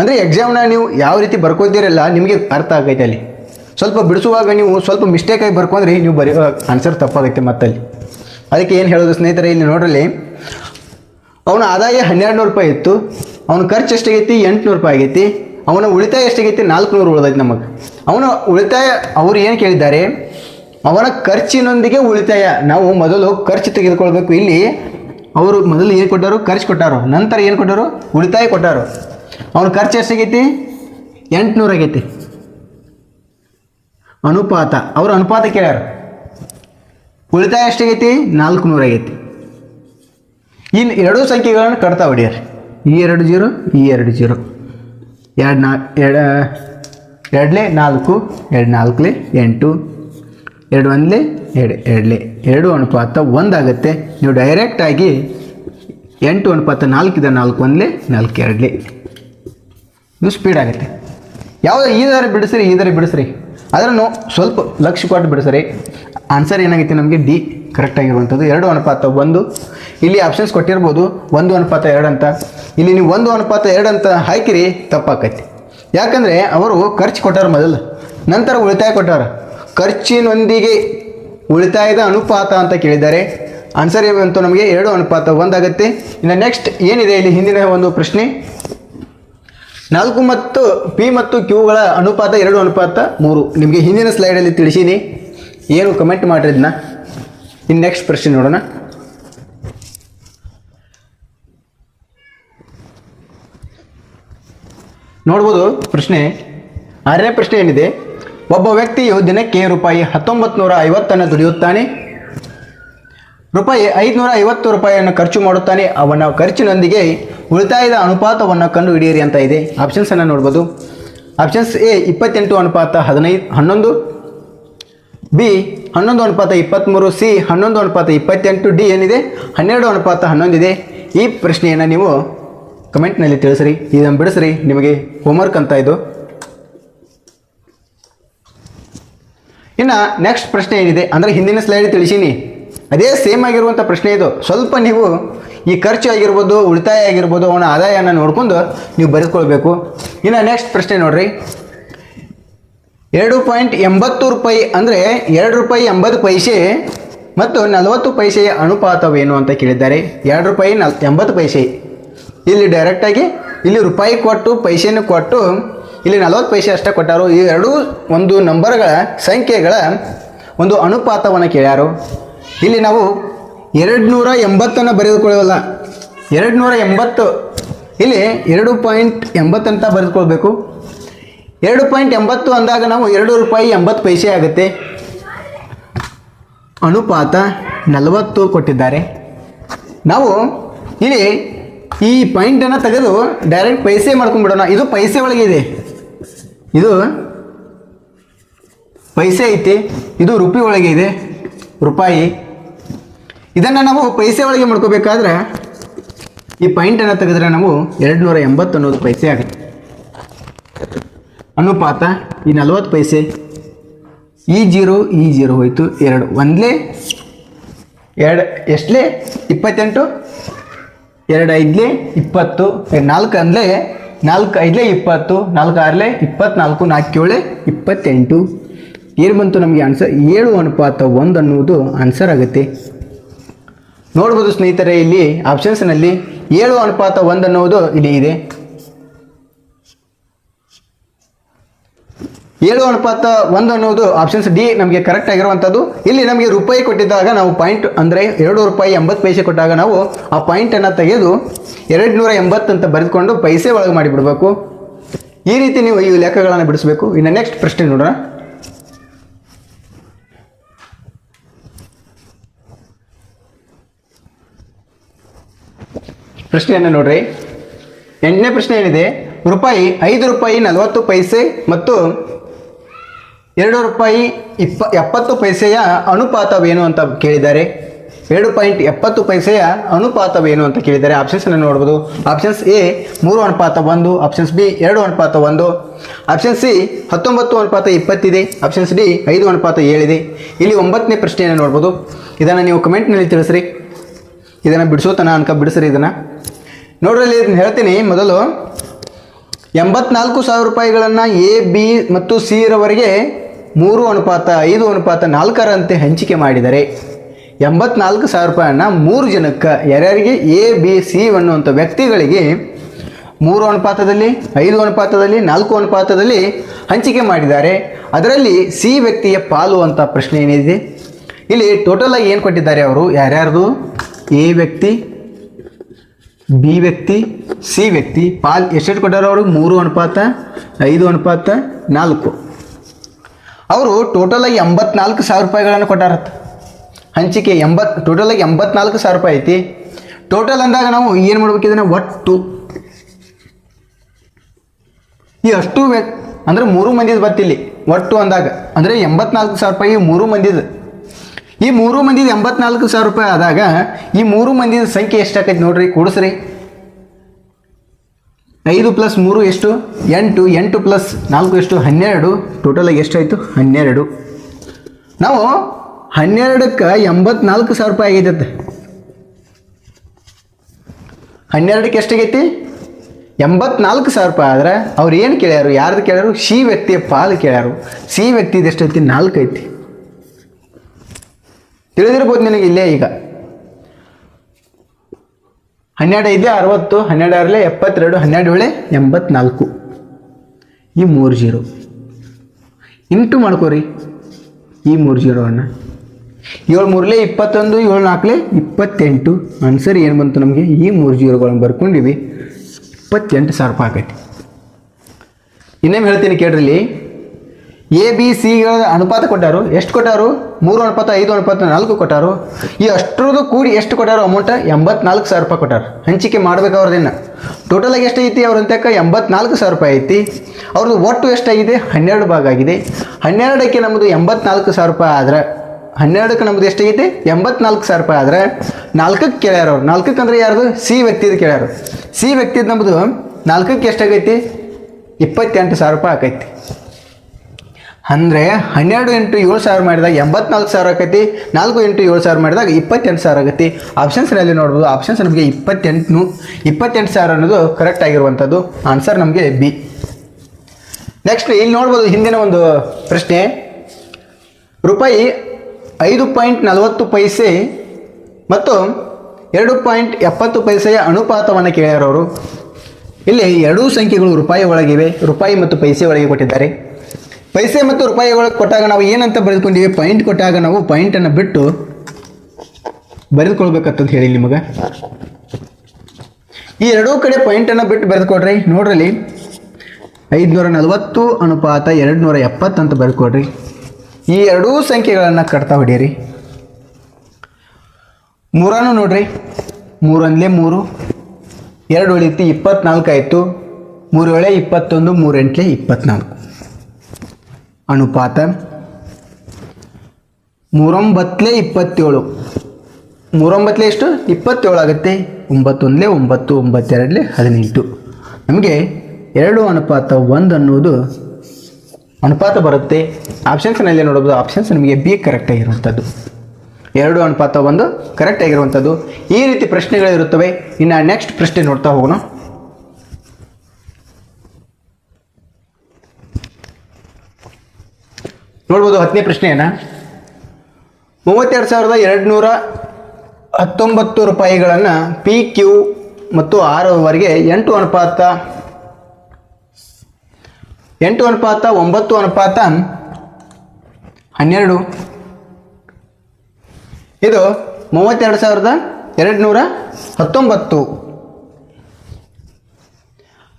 [SPEAKER 1] ಅಂದರೆ ಎಕ್ಸಾಮ್ನ ನೀವು ಯಾವ ರೀತಿ ಬರ್ಕೋತೀರಲ್ಲ ನಿಮಗೆ ಅರ್ಥ ಆಗೈತೆ ಅಲ್ಲಿ. ಸ್ವಲ್ಪ ಬಿಡಿಸುವಾಗ ನೀವು ಸ್ವಲ್ಪ ಮಿಸ್ಟೇಕಾಗಿ ಬರ್ಕೊಂಡ್ರಿ ನೀವು ಬರೀ ಆನ್ಸರ್ ತಪ್ಪಾಗೈತೆ ಮತ್ತಲ್ಲಿ. ಅದಕ್ಕೆ ಏನು ಹೇಳೋದು ಸ್ನೇಹಿತರೆ ಇಲ್ಲಿ ನೋಡ್ರಲ್ಲಿ. ಅವನ ಆದಾಯ ಹನ್ನೆರಡು ನೂರು ರೂಪಾಯಿ ಇತ್ತು. ಅವನ ಖರ್ಚು ಎಷ್ಟಾಗೈತಿ? ಎಂಟುನೂರು ರೂಪಾಯಿ ಆಗೈತಿ. ಅವನ ಉಳಿತಾಯ ಎಷ್ಟಾಗೈತಿ? ನಾಲ್ಕುನೂರು ಉಳಿದೈತಿ ನಮಗೆ. ಅವನ ಉಳಿತಾಯ, ಅವರು ಏನು ಕೇಳಿದ್ದಾರೆ? ಅವನ ಖರ್ಚಿನೊಂದಿಗೆ ಉಳಿತಾಯ. ನಾವು ಮೊದಲು ಖರ್ಚು ತೆಗೆದುಕೊಳ್ಬೇಕು. ಇಲ್ಲಿ ಅವರು ಮೊದಲು ಏನು ಕೊಟ್ಟರು? ಖರ್ಚು ಕೊಟ್ಟಾರು. ನಂತರ ಏನು ಕೊಟ್ಟರು? ಉಳಿತಾಯ ಕೊಟ್ಟಾರು. ಅವನ ಖರ್ಚು ಎಷ್ಟಾಗೈತಿ ಎಂಟುನೂರು ಆಗೈತಿ. ಅನುಪಾತ. ಅವರು ಅನುಪಾತ ಕೇಳ್ಯಾರ. ಉಳಿತಾಯ ಎಷ್ಟಾಗೈತಿ ನಾಲ್ಕು ಆಗೈತಿ. ಇನ್ನು ಎರಡೂ ಸಂಖ್ಯೆಗಳನ್ನು ಕಟ್ತಾ ಹೊಡಿಯಾರ. ಈ ಎರಡು ಜೀರೋ, ಈ ಎರಡು ಜೀರೋ. ಎರಡು ನಾ ಎರಡು ಎರಡಲೇ ನಾಲ್ಕು, ಎರಡು ನಾಲ್ಕಲೇ ಎಂಟು ಎರಡು ಒಂದಲೇ ಎರಡು, ಎರಡಲೇ. ಎರಡು ಅನುಪಾತ ಒಂದಾಗುತ್ತೆ ನೀವು ಡೈರೆಕ್ಟಾಗಿ ಎಂಟು ಅನುಪಾತ ನಾಲ್ಕಿದೆ ನಾಲ್ಕು ಒಂದಲೇ, ನಾಲ್ಕು ಎರಡಲೇ. ಇದು ಸ್ಪೀಡ್ ಆಗುತ್ತೆ. ಯಾವುದು ಈ ಬಿಡಿಸ್ರಿ ಈ ಬಿಡಿಸ್ರಿ. ಅದನ್ನು ಸ್ವಲ್ಪ ಲಕ್ಷ ಕೊಟ್ಟು ಬಿಡಿಸ್ರಿ. ಆನ್ಸರ್ ಏನಾಗುತ್ತೆ ನಮಗೆ? ಡಿ ಕರೆಕ್ಟ್ ಆಗಿರುವಂಥದ್ದು. ಎರಡು ಅನುಪಾತ ಒಂದು. ಇಲ್ಲಿ ಆಪ್ಷನ್ಸ್ ಕೊಟ್ಟಿರ್ಬೋದು. ಒಂದು ಅನುಪಾತ ಎರಡು ಅಂತ. ಇಲ್ಲಿ ನೀವು ಒಂದು ಅನುಪಾತ ಎರಡು ಅಂತ ಹಾಕಿರಿ, ತಪ್ಪಾಕೈತಿ. ಯಾಕಂದರೆ ಅವರು ಖರ್ಚು ಕೊಟ್ಟಾರ ಮೊದಲು. ನಂತರ ಉಳಿತಾಯ ಕೊಟ್ಟಾರ. ಖರ್ಚಿನೊಂದಿಗೆ ಉಳಿತಾಯದ ಅನುಪಾತ ಅಂತ ಕೇಳಿದ್ದಾರೆ. ಆನ್ಸರ್ ಏನಂತೂ ನಮಗೆ ಎರಡು ಅನುಪಾತ, ಒಂದಾಗುತ್ತೆ. ಇನ್ನು ನೆಕ್ಸ್ಟ್ ಏನಿದೆ ಇಲ್ಲಿ ಹಿಂದಿನ ಒಂದು ಪ್ರಶ್ನೆ?
[SPEAKER 2] ನಾಲ್ಕು ಮತ್ತು ಪಿ ಮತ್ತು ಕ್ಯೂಗಳ ಅನುಪಾತ ಎರಡು, ಅನುಪಾತ ಮೂರು. ನಿಮಗೆ ಹಿಂದಿನ ಸ್ಲೈಡಲ್ಲಿ ತಿಳಿಸೀನಿ. ಏನು ಕಮೆಂಟ್ ಮಾಡಿದ್ನ ಇನ್ನು ನೆಕ್ಸ್ಟ್ ಪ್ರಶ್ನೆ ನೋಡೋಣ. ನೋಡ್ಬೋದು ಪ್ರಶ್ನೆ. ಆರನೇ ಪ್ರಶ್ನೆ ಏನಿದೆ? ಒಬ್ಬ ವ್ಯಕ್ತಿಯು ದಿನಕ್ಕೆ ರೂಪಾಯಿ ಹತ್ತೊಂಬತ್ತು ನೂರ ಐವತ್ತನ್ನು ದುಡಿಯುತ್ತಾನೆ. ರೂಪಾಯಿ ಐದುನೂರ ಐವತ್ತು ರೂಪಾಯಿಯನ್ನು ಖರ್ಚು ಮಾಡುತ್ತಾನೆ. ಅವನ ಖರ್ಚಿನೊಂದಿಗೆ ಉಳಿತಾಯದ ಅನುಪಾತವನ್ನು ಕಂಡುಹಿಡಿಯಿರಿ ಅಂತ ಇದೆ. ಆಪ್ಷನ್ಸನ್ನು ನೋಡ್ಬೋದು. ಆಪ್ಷನ್ಸ್ ಎ, ಇಪ್ಪತ್ತೆಂಟು ಅನುಪಾತ ಹದಿನೈದು, ಹನ್ನೊಂದು. ಬಿ, ಹನ್ನೊಂದು ಅನುಪಾತ ಇಪ್ಪತ್ತ್ಮೂರು. ಸಿ, ಹನ್ನೊಂದು ಅನುಪಾತ ಇಪ್ಪತ್ತೆಂಟು. ಡಿ, ಏನಿದೆ? ಹನ್ನೆರಡು ಅನುಪಾತ ಹನ್ನೊಂದಿದೆ. ಈ ಪ್ರಶ್ನೆಯನ್ನು ನೀವು ಕಮೆಂಟ್ನಲ್ಲಿ ತಿಳಿಸ್ರಿ. ಇದನ್ನು ಬಿಡಿಸ್ರಿ. ನಿಮಗೆ ಹೋಮ್ವರ್ಕ್ ಅಂತ ಇದು. ಇನ್ನು ನೆಕ್ಸ್ಟ್ ಪ್ರಶ್ನೆ ಏನಿದೆ? ಅಂದರೆ ಹಿಂದಿನ ಸ್ಲೈಡ್ ತಿಳಿಸೀನಿ. ಅದೇ ಸೇಮ್ ಆಗಿರುವಂಥ ಪ್ರಶ್ನೆ ಇದು. ಸ್ವಲ್ಪ ನೀವು ಈ ಖರ್ಚು ಆಗಿರ್ಬೋದು, ಉಳಿತಾಯ ಆಗಿರ್ಬೋದು, ಅವನ ಆದಾಯನ ನೋಡ್ಕೊಂಡು ನೀವು ಬರೆದುಕೊಳ್ಬೇಕು. ಇನ್ನು ನೆಕ್ಸ್ಟ್ ಪ್ರಶ್ನೆ ನೋಡಿರಿ. ಎರಡು ಪಾಯಿಂಟ್ ಎಂಬತ್ತು ರೂಪಾಯಿ ಅಂದರೆ ಎರಡು ರೂಪಾಯಿ ಎಂಬತ್ತು ಪೈಸೆ ಮತ್ತು ನಲವತ್ತು ಪೈಸೆಯ ಅನುಪಾತವೇನು ಅಂತ ಕೇಳಿದ್ದಾರೆ. ಎರಡು ರೂಪಾಯಿ ನಲ್ ಎಂಬತ್ತು ಪೈಸೆ. ಇಲ್ಲಿ ಡೈರೆಕ್ಟಾಗಿ ಇಲ್ಲಿ ರೂಪಾಯಿ ಕೊಟ್ಟು ಪೈಸೆಯನ್ನು ಕೊಟ್ಟು ಇಲ್ಲಿ ನಲವತ್ತು ಪೈಸೆ ಅಷ್ಟೇ ಕೊಟ್ಟಾರು. ಈ ಎರಡೂ ಒಂದು ನಂಬರ್ಗಳ ಸಂಖ್ಯೆಗಳ ಒಂದು ಅನುಪಾತವನ್ನು ಕೇಳ್ಯಾರು. ಇಲ್ಲಿ ನಾವು ಎರಡು ನೂರ ಎಂಬತ್ತನ್ನು ಬರೆದುಕೊಳ್ಳಲ್ಲ. ಎರಡು ನೂರ ಎಂಬತ್ತು. ಇಲ್ಲಿ ಎರಡು ಪಾಯಿಂಟ್ ಎಂಬತ್ತಂತ ಬರೆದುಕೊಳ್ಬೇಕು. ಎರಡು ಪಾಯಿಂಟ್ ಎಂಬತ್ತು ಅಂದಾಗ ನಾವು ಎರಡು ರೂಪಾಯಿ ಎಂಬತ್ತು ಪೈಸೆ ಆಗುತ್ತೆ. ಅನುಪಾತ ನಲವತ್ತು ಕೊಟ್ಟಿದ್ದಾರೆ. ನಾವು ಇಲ್ಲಿ ಈ ಪಾಯಿಂಟನ್ನು ತೆಗೆದು ಡೈರೆಕ್ಟ್ ಪೈಸೆ ಮಾಡ್ಕೊಂಡ್ಬಿಡೋಣ. ಇದು ಪೈಸೆ ಒಳಗೆ ಇದೆ ಪೈಸೆ ಐತಿ, ಇದು ರುಪಿ ಒಳಗೆ ಇದೆ, ರೂಪಾಯಿ. ಇದನ್ನು ನಾವು ಪೈಸೆ ಒಳಗೆ ಮಾಡ್ಕೋಬೇಕಾದ್ರೆ ಈ ಪಾಯಿಂಟನ್ನು ತೆಗೆದ್ರೆ ನಾವು ಎರಡು ನೂರ ಎಂಬತ್ತು ಅನ್ನೋದು ಪೈಸೆ ಆಗುತ್ತೆ. ಅನುಪಾತ ಈ ನಲವತ್ತು ಪೈಸೆ. ಈ ಜೀರೋ ಈ ಜೀರೋ ಹೋಯಿತು ಎರಡು. ಒಂದಲೇ ಎರಡು, ಎಷ್ಟಲೇ? ಇಪ್ಪತ್ತೆಂಟು? ಎರಡು ಐದಲೇ? ಇಪ್ಪತ್ತು. ನಾಲ್ಕು ಅಂದ್ಲೇ ನಾಲ್ಕು ಐದಲೇ ಇಪ್ಪತ್ತು, ನಾಲ್ಕು ಆರಲೆ ಇಪ್ಪತ್ನಾಲ್ಕು ನಾಲ್ಕು ಏಳೆ ಇಪ್ಪತ್ತೆಂಟು. ಏನು ಬಂತು ನಮಗೆ ಆನ್ಸರ್ ಏಳು ಅನುಪಾತ ಒಂದು ಅನ್ನುವುದು ಆನ್ಸರ್ ಆಗುತ್ತೆ. ನೋಡ್ಬೋದು ಸ್ನೇಹಿತರೆ, ಇಲ್ಲಿ ಆಪ್ಷನ್ಸ್ನಲ್ಲಿ ಏಳು ಅನುಪಾತ ಒಂದು ಅನ್ನುವುದು ಇಲ್ಲಿ ಇದೆ. ಏಳು ಅನುಪಾತ ಒಂದು ಅನ್ನೋದು ಆಪ್ಷನ್ಸ್ ಡಿ ನಮಗೆ ಕರೆಕ್ಟ್ ಆಗಿರುವಂಥದ್ದು. ಇಲ್ಲಿ ನಮಗೆ ರೂಪಾಯಿ ಕೊಟ್ಟಿದ್ದಾಗ ನಾವು ಪಾಯಿಂಟ್ ಅಂದರೆ ಎರಡು ರೂಪಾಯಿ ಎಂಬತ್ತು ಪೈಸೆ ಕೊಟ್ಟಾಗ ನಾವು ಆ ಪಾಯಿಂಟನ್ನು ತೆಗೆದು ಎರಡು ನೂರ ಎಂಬತ್ತು ಅಂತ ಬರೆದುಕೊಂಡು ಪೈಸೆ ಒಳಗೆ ಮಾಡಿಬಿಡಬೇಕು. ಈ ರೀತಿ ನೀವು ಈ ಲೆಕ್ಕಗಳನ್ನು ಬಿಡಿಸಬೇಕು. ಇನ್ನು ನೆಕ್ಸ್ಟ್ ಪ್ರಶ್ನೆ ನೋಡೋಣ. ಪ್ರಶ್ನೆಯನ್ನು ನೋಡ್ರಿ. ಎಂಟನೇ ಪ್ರಶ್ನೆ ಏನಿದೆ? ರೂಪಾಯಿ ಐದು ರೂಪಾಯಿ ನಲವತ್ತು ಪೈಸೆ ಮತ್ತು ಎರಡು ರೂಪಾಯಿ ಇಪ್ಪ, ಎಪ್ಪತ್ತು ಪೈಸೆಯ ಅನುಪಾತವೇನು ಅಂತ ಕೇಳಿದ್ದಾರೆ? ಎರಡು ಪಾಯಿಂಟ್ ಎಪ್ಪತ್ತು ಪೈಸೆಯ ಅನುಪಾತವೇನು ಅಂತ ಕೇಳಿದ್ದಾರೆ? ಆಪ್ಷನ್ಸನ್ನು ನೋಡ್ಬೋದು. ಆಪ್ಷನ್ಸ್ ಎ ಮೂರು ಅನುಪಾತ ಒಂದು. ಆಪ್ಷನ್ಸ್ ಬಿ ಎರಡು ಅನುಪಾತ ಒಂದು. ಆಪ್ಷನ್ ಸಿ ಹತ್ತೊಂಬತ್ತು ಅನುಪಾತ ಇಪ್ಪತ್ತಿದೆ. ಆಪ್ಷನ್ಸ್ ಡಿ ಐದು ಅನುಪಾತ ಏಳಿದೆ. ಇಲ್ಲಿ ಒಂಬತ್ತನೇ ಪ್ರಶ್ನೆಯನ್ನು ನೋಡ್ಬೋದು. ಇದನ್ನು ನೀವು ಕಮೆಂಟ್ನಲ್ಲಿ ತಿಳಿಸ್ರಿ. ಇದನ್ನು ಬಿಡಿಸೋತನ ಅನ್ಕ ಬಿಡಿಸ್ರಿ ಇದನ್ನು. ನೋಡ್ರಲ್ಲಿ ಇದನ್ನು ಹೇಳ್ತೀನಿ. ಮೊದಲು ಎಂಬತ್ನಾಲ್ಕು ಸಾವಿರ ರೂಪಾಯಿಗಳನ್ನು ಎ ಬಿ ಮತ್ತು ಸಿ ರವರೆಗೆ ಮೂರು ಅನುಪಾತ, ಐದು ಅನುಪಾತ, ನಾಲ್ಕರಂತೆ ಹಂಚಿಕೆ ಮಾಡಿದರೆ ಎಂಬತ್ನಾಲ್ಕು ಸಾವಿರ ರೂಪಾಯನ್ನ ಮೂರು ಜನಕ್ಕೆ, ಯಾರ್ಯಾರಿಗೆ ಎ ಬಿ ಸಿ ಅನ್ನುವಂಥ ವ್ಯಕ್ತಿಗಳಿಗೆ ಮೂರು ಅನುಪಾತದಲ್ಲಿ, ಐದು ಅನುಪಾತದಲ್ಲಿ, ನಾಲ್ಕು ಅನುಪಾತದಲ್ಲಿ ಹಂಚಿಕೆ ಮಾಡಿದ್ದಾರೆ. ಅದರಲ್ಲಿ ಸಿ ವ್ಯಕ್ತಿಯ ಪಾಲು ಅಂತ ಪ್ರಶ್ನೆ ಏನಿದೆ? ಇಲ್ಲಿ ಟೋಟಲ್ ಆಗಿ ಏನು ಕೊಟ್ಟಿದ್ದಾರೆ ಅವರು? ಯಾರ್ಯಾರ್ದು? ಎ ವ್ಯಕ್ತಿ ಬಿ ವ್ಯಕ್ತಿ ಸಿ ವ್ಯಕ್ತಿ. ಪಾಲ್ ಎಷ್ಟೆಷ್ಟು ಕೊಟ್ಟಾರ ಅವರು? ಮೂರು ಅನುಪಾತ, ಐದು ಅನುಪಾತ, ನಾಲ್ಕು. ಅವರು ಟೋಟಲಾಗಿ ಎಂಬತ್ನಾಲ್ಕು ಸಾವಿರ ರೂಪಾಯಿಗಳನ್ನು ಕೊಟ್ಟಾರತ್ತ. ಹಂಚಿಕೆ ಎಂಬತ್ತು ಟೋಟಲಾಗಿ ಎಂಬತ್ನಾಲ್ಕು ಸಾವಿರ ರೂಪಾಯಿ ಐತಿ. ಟೋಟಲ್ ಅಂದಾಗ ನಾವು ಏನು ಮಾಡ್ಬೇಕಿದ್ರೆ ಒಟ್ಟು. ಈ ಅಷ್ಟು ಬೇಕು ಅಂದರೆ ಮೂರು ಮಂದಿದು ಬತ್ತಿಲ್ಲಿ ಒಟ್ಟು ಅಂದಾಗ. ಅಂದರೆ ಎಂಬತ್ನಾಲ್ಕು ಸಾವಿರ ರೂಪಾಯಿ ಮೂರು ಮಂದಿದು. ಈ ಮೂರು ಮಂದಿದು ಎಂಬತ್ನಾಲ್ಕು ಸಾವಿರ ರೂಪಾಯಿ ಆದಾಗ ಈ ಮೂರು ಮಂದಿದ ಸಂಖ್ಯೆ ಎಷ್ಟಾಕೈತಿ ನೋಡ್ರಿ, ಕೂಡಿಸ್ರಿ. ಐದು ಪ್ಲಸ್ ಮೂರು ಎಷ್ಟು? ಎಂಟು. ಎಂಟು ಪ್ಲಸ್ ನಾಲ್ಕು ಎಷ್ಟು? ಹನ್ನೆರಡು. ಟೋಟಲಾಗಿ ಎಷ್ಟಾಯಿತು? ಹನ್ನೆರಡು. ನಾವು ಹನ್ನೆರಡಕ್ಕೆ ಎಂಬತ್ನಾಲ್ಕು ಸಾವಿರ ರೂಪಾಯಿ ಆಗೈತೆ ಹನ್ನೆರಡಕ್ಕೆ ಎಷ್ಟಾಗೈತಿ? ಎಂಬತ್ನಾಲ್ಕು ಸಾವಿರ ರೂಪಾಯಿ. ಆದರೆ ಅವ್ರು ಏನು ಕೇಳ್ಯಾರು? ಯಾರ್ದು ಕೇಳ್ಯಾರು? ಸಿ ವ್ಯಕ್ತಿಯ ಪಾಲು ಕೇಳ್ಯಾರು. ಸಿ ವ್ಯಕ್ತಿದು ಎಷ್ಟೈತಿ? ನಾಲ್ಕು ಐತಿ ತಿಳಿದಿರ್ಬೋದು ನಿನಗೆ ಇಲ್ಲೇ ಈಗ. ಹನ್ನೆರಡು ಐದೇ ಅರವತ್ತು, ಹನ್ನೆರಡು ಆರಲೆ ಎಪ್ಪತ್ತೆರಡು, ಹನ್ನೆರಡು ಏಳೆ ಎಂಬತ್ನಾಲ್ಕು. ಈ ಮೂರು ಜೀರೋ. ಇಂಟು ಮಾಡ್ಕೋರಿ. ಈ ಮೂರು ಜೀರೋವನ್ನು ಏಳು ಮೂರಲೆ ಇಪ್ಪತ್ತೊಂದು, ಏಳು ನಾಲ್ಕಲೇ ಇಪ್ಪತ್ತೆಂಟು. ಆನ್ಸರ್ ಏನು ಬಂತು ನಮಗೆ? ಈ ಮೂರು ಜೀರೋಗಳನ್ನು ಬರ್ಕೊಂಡಿವಿ. ಇಪ್ಪತ್ತೆಂಟು ಸಾವಿರ ರೂಪಾಯಿ ಆಗೈತಿ. ಇನ್ನೇನು ಹೇಳ್ತೀನಿ ಕೇಳ್ರಿ ಎ ಬಿ ಸಿ ಅನುಪಾತ ಕೊಟ್ಟಾರು? ಎಷ್ಟು ಕೊಟ್ಟಾರು? ಮೂರು ಅನುಪಾತ, ಐದು ಅನುಪಾತ, ನಾಲ್ಕು ಕೊಟ್ಟಾರು? ಈ ಅಷ್ಟರದ್ದು ಕೂಡಿ ಎಷ್ಟು ಕೊಟ್ಟಾರು ಅಮೌಂಟ್ ಎಂಬತ್ನಾಲ್ಕು ಸಾವಿರ ರೂಪಾಯಿ ಕೊಟ್ಟಾರು. ಹಂಚಿಕೆ ಮಾಡ್ಬೇಕು ಟೋಟಲ್ ಟೋಟಲಾಗಿ ಎಷ್ಟೈತಿ ಅವ್ರ ಅಂತಕ್ಕ ಎಂಬತ್ನಾಲ್ಕು ಸಾವಿರ ರೂಪಾಯಿ ಐತಿ. ಅವ್ರದ್ದು ಒಟ್ಟು ಎಷ್ಟಾಗಿದೆ ಹನ್ನೆರಡು ಭಾಗ ಆಗಿದೆ. ಹನ್ನೆರಡಕ್ಕೆ ನಮ್ಮದು ಎಂಬತ್ನಾಲ್ಕು ಸಾವಿರ ರೂಪಾಯಿ ಆದ್ರೆ, ಹನ್ನೆರಡಕ್ಕೆ ನಮ್ದು ಎಷ್ಟಾಗೈತಿ ಎಂಬತ್ನಾಲ್ಕು ಸಾವಿರ ರೂಪಾಯಿ ಆದ್ರೆ, ನಾಲ್ಕಕ್ಕೆ ಕೇಳ್ಯಾರ ಅವ್ರು. ನಾಲ್ಕಕ್ಕೆ ಅಂದ್ರೆ ಯಾರ್ದು? ಸಿ ವ್ಯಕ್ತಿದು ಕೇಳ್ಯಾರು. ಸಿ ವ್ಯಕ್ತಿದು ನಮ್ಮದು ನಾಲ್ಕಕ್ಕೆ ಎಷ್ಟಾಗೈತಿ ಇಪ್ಪತ್ತೆಂಟು ಸಾವಿರ ರೂಪಾಯಿ ಆಕೈತಿ ಅಂದರೆ ಹನ್ನೆರಡು ಇಂಟು ಏಳು ಸಾವಿರ ಮಾಡಿದಾಗ ಎಂಬತ್ನಾಲ್ಕು ಸಾವಿರ ಆಗತಿ ನಾಲ್ಕು ಇಂಟು ಏಳು ಸಾವಿರ ಮಾಡಿದಾಗ ಇಪ್ಪತ್ತೆಂಟು ಸಾವಿರ ಆಗುತ್ತೆ ಆಪ್ಷನ್ಸ್ನಲ್ಲಿ ನೋಡ್ಬೋದು ಆಪ್ಷನ್ಸ್ ನಮಗೆ ಇಪ್ಪತ್ತೆಂಟು ಇಪ್ಪತ್ತೆಂಟು ಸಾವಿರ ಅನ್ನೋದು ಕರೆಕ್ಟ್ ಆಗಿರುವಂಥದ್ದು. ಆನ್ಸರ್ ನಮಗೆ ಬಿ ನೆಕ್ಸ್ಟ್ ಇಲ್ಲಿ ನೋಡ್ಬೋದು ಹಿಂದಿನ ಒಂದು ಪ್ರಶ್ನೆ. ರೂಪಾಯಿ ಐದು ಪಾಯಿಂಟ್ ನಲವತ್ತು ಪೈಸೆ ಮತ್ತು ಎರಡು ಪಾಯಿಂಟ್ ಎಪ್ಪತ್ತು ಪೈಸೆಯ ಅನುಪಾತವನ್ನು ಕೇಳ್ಯಾರವರು. ಇಲ್ಲಿ ಎರಡೂ ಸಂಖ್ಯೆಗಳು ರೂಪಾಯಿ ಒಳಗಿವೆ, ರೂಪಾಯಿ ಮತ್ತು ಪೈಸೆ ಒಳಗೆ ಕೊಟ್ಟಿದ್ದಾರೆ. ಪೈಸೆ ಮತ್ತು ರೂಪಾಯಿ ಒಳಗೆ ಕೊಟ್ಟಾಗ ನಾವು ಏನಂತ ಬರೆದುಕೊಂಡಿವಿ? ಪಾಯಿಂಟ್ ಕೊಟ್ಟಾಗ ನಾವು ಪಾಯಿಂಟನ್ನು ಬಿಟ್ಟು ಬರೆದುಕೊಳ್ಬೇಕಂತ ಹೇಳಿ ನಿಮಗೆ. ಈ ಎರಡೂ ಕಡೆ ಪಾಯಿಂಟನ್ನು ಬಿಟ್ಟು ಬರೆದುಕೊಡ್ರಿ. ನೋಡ್ರಲ್ಲಿ ಐದುನೂರ ನಲವತ್ತು ಅನುಪಾತ ಎರಡು ನೂರ ಎಪ್ಪತ್ತು ಅಂತ ಬರ್ಕೊಡ್ರಿ ಈ ಎರಡೂ ಸಂಖ್ಯೆಗಳನ್ನು ಕಟ್ತಾ ಹೊಡೀರಿ. ಮೂರನ್ನು ನೋಡ್ರಿ. ಮೂರೊಂದಲೇ ಮೂರು, ಎರಡು ಉಳಿತು ಇಪ್ಪತ್ನಾಲ್ಕು ಆಯಿತು. ಮೂರು ಏಳೆ ಇಪ್ಪತ್ತೊಂದು, ಮೂರೆಂಟ್ಲೆ ಇಪ್ಪತ್ನಾಲ್ಕು. ಅನುಪಾತ ಮೂರೊಂಬತ್ತಲೇ ಇಪ್ಪತ್ತೇಳು. ಮೂರೊಂಬತ್ತಲೇ ಎಷ್ಟು? ಇಪ್ಪತ್ತೇಳು ಆಗುತ್ತೆ. ಒಂಬತ್ತೊಂದಲೇ ಒಂಬತ್ತು, ಒಂಬತ್ತೆರಡಲೇ ಹದಿನೆಂಟು. ನಮಗೆ ಎರಡು ಅನುಪಾತ, ಒಂದು ಅನ್ನೋದು ಅನುಪಾತ ಬರುತ್ತೆ. ಆಪ್ಷನ್ಸ್ನಲ್ಲಿ ನೋಡ್ಬೋದು ಆಪ್ಷನ್ಸ್ ನಮಗೆ ಬಿ ಕರೆಕ್ಟ್ ಆಗಿರುವಂಥದ್ದು. ಎರಡು ಅನುಪಾತ, ಒಂದು ಕರೆಕ್ಟ್ ಆಗಿರುವಂಥದ್ದು. ಈ ರೀತಿ ಪ್ರಶ್ನೆಗಳಿರುತ್ತವೆ ಇನ್ನು ನೆಕ್ಸ್ಟ್ ಪ್ರಶ್ನೆ ನೋಡ್ತಾ ಹೋಗೋಣ. ನೋಡ್ಬೋದು ಹತ್ತನೇ ಪ್ರಶ್ನೆಯನ್ನ. ಮೂವತ್ತೆರಡು ಸಾವಿರದ ಎರಡು ನೂರ ಹತ್ತೊಂಬತ್ತು ರೂಪಾಯಿಗಳನ್ನು ಪಿ ಕ್ಯೂ ಮತ್ತು ಆರವರೆಗೆ ಎಂಟು ಅನುಪಾತ ಎಂಟು ಅನುಪಾತ, ಒಂಬತ್ತು ಅನುಪಾತ, ಹನ್ನೆರಡು. ಇದು ಮೂವತ್ತೆರಡು ಸಾವಿರದ ಎರಡು ನೂರ ಹತ್ತೊಂಬತ್ತು.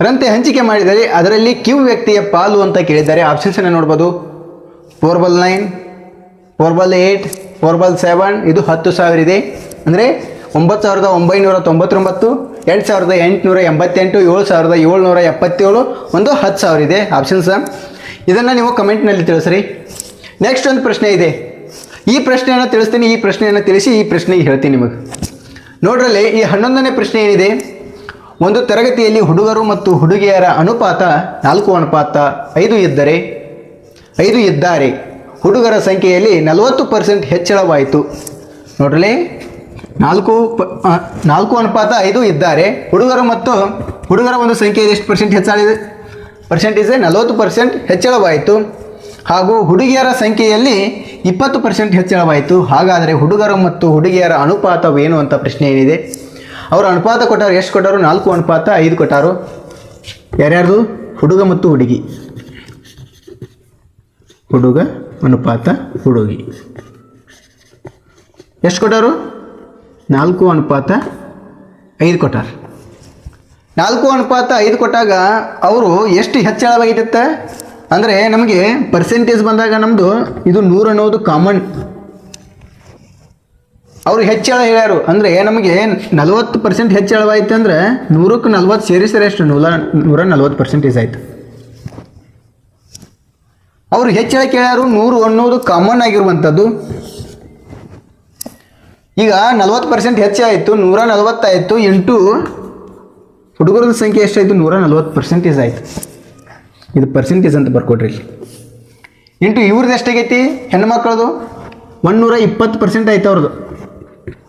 [SPEAKER 2] ರಂತೆ ಹಂಚಿಕೆ ಮಾಡಿದರೆ ಅದರಲ್ಲಿ ಕ್ಯೂ ವ್ಯಕ್ತಿಯ ಪಾಲು ಅಂತ ಕೇಳಿದ್ದಾರೆ. ಆಪ್ಷನ್ಸನ್ನು ನೋಡ್ಬೋದು. ಫೋರ್ ಬಲ್ ನೈನ್ ಫೋರ್ ಬಲ್ ಏಯ್ಟ್ ಫೋರ್ ಬಲ್ ಸೆವೆನ್ ಇದು ಹತ್ತು ಸಾವಿರ ಇದೆ. ಅಂದರೆ ಒಂಬತ್ತು ಸಾವಿರದ ಒಂಬೈನೂರ ತೊಂಬತ್ತೊಂಬತ್ತು ಎಂಟು ಸಾವಿರದ ಎಂಟುನೂರ ಎಂಬತ್ತೆಂಟು, ಏಳು ಸಾವಿರದ ಏಳ್ನೂರ ಎಪ್ಪತ್ತೇಳು, ಒಂದು ಹತ್ತು ಸಾವಿರ ಇದೆ. ಆಪ್ಷನ್ಸ್ ಇದನ್ನು ನೀವು ಕಮೆಂಟ್ನಲ್ಲಿ ತಿಳಿಸ್ರಿ. ನೆಕ್ಸ್ಟ್ ಒಂದು ಪ್ರಶ್ನೆ ಇದೆ. ಈ ಪ್ರಶ್ನೆಯನ್ನು ತಿಳಿಸ್ತೀನಿ, ಈ ಪ್ರಶ್ನೆಯನ್ನು ತಿಳಿಸಿ, ಈ ಪ್ರಶ್ನೆಗೆ ಹೇಳ್ತೀನಿ ನಿಮಗೆ. ನೋಡ್ರಲ್ಲಿ ಈ ಹನ್ನೊಂದನೇ ಪ್ರಶ್ನೆ ಏನಿದೆ? ಒಂದು ತರಗತಿಯಲ್ಲಿ ಹುಡುಗರು ಮತ್ತು ಹುಡುಗಿಯರ ಅನುಪಾತ ನಾಲ್ಕು ಅನುಪಾತ ಐದು ಇದ್ದರೆ ಐದು ಇದ್ದಾರೆ. ಹುಡುಗರ ಸಂಖ್ಯೆಯಲ್ಲಿ ನಲವತ್ತು ಪರ್ಸೆಂಟ್ ಹೆಚ್ಚಳವಾಯಿತು. ನೋಡ್ರಲಿ, ನಾಲ್ಕು ಪ ನಾಲ್ಕು ಅನುಪಾತ ಐದು ಇದ್ದಾರೆ. ಹುಡುಗರು ಮತ್ತು ಹುಡುಗರ ಒಂದು ಸಂಖ್ಯೆಯಲ್ಲಿ ಎಷ್ಟು ಪರ್ಸೆಂಟ್ ಹೆಚ್ಚಾಗಿದೆ? ಪರ್ಸೆಂಟೇಜ್ ನಲವತ್ತು ಪರ್ಸೆಂಟ್ ಹೆಚ್ಚಳವಾಯಿತು. ಹಾಗೂ ಹುಡುಗಿಯರ ಸಂಖ್ಯೆಯಲ್ಲಿ ಇಪ್ಪತ್ತು ಪರ್ಸೆಂಟ್ ಹೆಚ್ಚಳವಾಯಿತು. ಹಾಗಾದರೆ ಹುಡುಗರು ಮತ್ತು ಹುಡುಗಿಯರ ಅನುಪಾತವೇನು ಅಂತ ಪ್ರಶ್ನೆ ಏನಿದೆ? ಅವರು ಅನುಪಾತ ಕೊಟ್ಟರು ಎಷ್ಟು ಕೊಟ್ಟರು? ನಾಲ್ಕು ಅನುಪಾತ ಐದು ಕೊಟ್ಟರು. ಯಾರ್ಯಾರ್ದು? ಹುಡುಗ ಮತ್ತು ಹುಡುಗಿ. ಹುಡುಗ, ಅನುಪಾತ, ಹುಡುಗಿ. ಎಷ್ಟು ಕೊಟ್ಟಾರು? ನಾಲ್ಕು ಅನುಪಾತ, ಐದು ಕೊಟ್ಟಾರ. ನಾಲ್ಕು ಅನುಪಾತ, ಐದು ಕೊಟ್ಟಾಗ ಅವರು ಎಷ್ಟು ಹೆಚ್ಚಳವಾಗಿರುತ್ತೆ? ಅಂದರೆ ನಮಗೆ ಪರ್ಸೆಂಟೇಜ್ ಬಂದಾಗ ನಮ್ಮದು ಇದು ನೂರು ಅನ್ನೋದು ಕಾಮನ್ ಅವರು ಹೆಚ್ಚಳ ಹೇಳ್ಯಾರು, ಅಂದರೆ ನಮಗೆ ನಲವತ್ತು ಪರ್ಸೆಂಟ್ ಹೆಚ್ಚಳವಾಯಿತು ಅಂದ್ರೆ ನೂರಕ್ಕೆ ನಲ್ವತ್ತು ಸೇರಿಸಿದ್ರೆ ಎಷ್ಟು? ನೂರ ನೂರ ನಲ್ವತ್ತು ಪರ್ಸೆಂಟೇಜ್ ಆಯಿತು. ಅವರು ಹೆಚ್ಚಳ ಕೇಳ್ಯಾರು, ನೂರು ಅನ್ನೋದು ಕಾಮನ್ ಆಗಿರುವಂಥದ್ದು. ಈಗ ನಲವತ್ತು ಪರ್ಸೆಂಟ್ ಹೆಚ್ಚಾಯಿತು ನೂರ ನಲವತ್ತಾಯಿತು ಇಂಟು ಹುಡುಗರದ ಸಂಖ್ಯೆ ಎಷ್ಟಾಯಿತು? ನೂರ ನಲ್ವತ್ತು ಪರ್ಸೆಂಟೇಜ್ ಆಯಿತು. ಇದು ಪರ್ಸೆಂಟೇಜ್ ಅಂತ ಬರ್ಕೊಡ್ರಿ ಇಲ್ಲಿ. ಇಂಟು ಇವ್ರದ್ದು ಎಷ್ಟಾಗೈತಿ? ಹೆಣ್ಮಕ್ಳದು ಒಂದೂರ ಇಪ್ಪತ್ತು ಪರ್ಸೆಂಟ್ ಆಯ್ತು ಅವ್ರದ್ದು